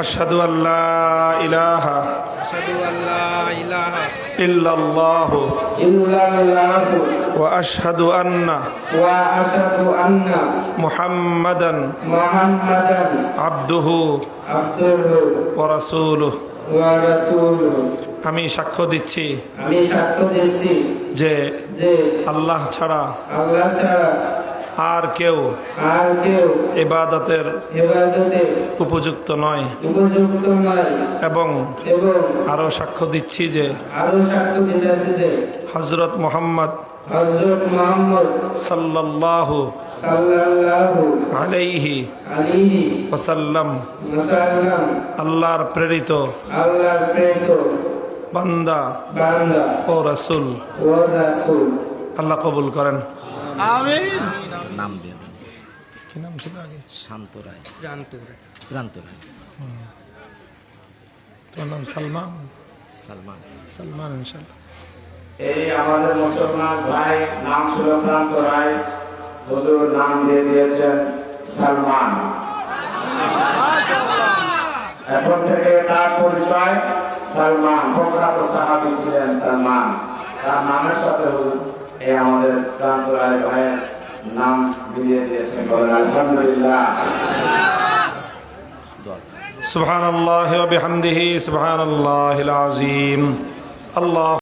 أشهد أن لا إله أشهد أن لا إله إلا الله إلا الله وأشهد أن وأشهد أن محمدا محمدا عبده عبده ورسوله ورسوله আমি সাক্ষ্য দিচ্ছি আমি সাক্ষ্য দিচ্ছি যে যে আল্লাহ ছাড়া আল্লাহ ছাড়া আর কেউ আর ইবাদতের উপযুক্ত নয়। এবং আরও সাক্ষ্য দিচ্ছি যে আরও হজরত মোহাম্মদ সাল্লাল্লাহু আলাইহি আলাইহি ওসাল্লাম আল্লাহর প্রেরিত আল্লাহর প্রেরিত বান্দা বান্দা ও রাসূল। ও রাসূল। আল্লাহ কবুল করেন। নাম দিয়ে দেন। কি নাম ছিল আগে? শান্ত রায়। প্রান্ত রায়। তোমার নাম সালমান? সালমান। সালমান ইনশাল্লাহ এই আমাদের মুসলমান ভাই নাম ছিল প্রান্ত রায়। হুজুর নাম দিয়ে দিয়েছেন সালমান। এখন থেকে তার পরিচয় সালমান। প্রখ্যাত সাহাবি ছিলেন সালমান। তার নামের সাথে হুজুর। এই আমাদের প্রান্ত রায় ভাইয়ের নাম দিয়ে দিয়েছেন বলেন আলহামদুলিল্লাহ দোয়া سبحان الله وبحمده سبحان الله العظيم الله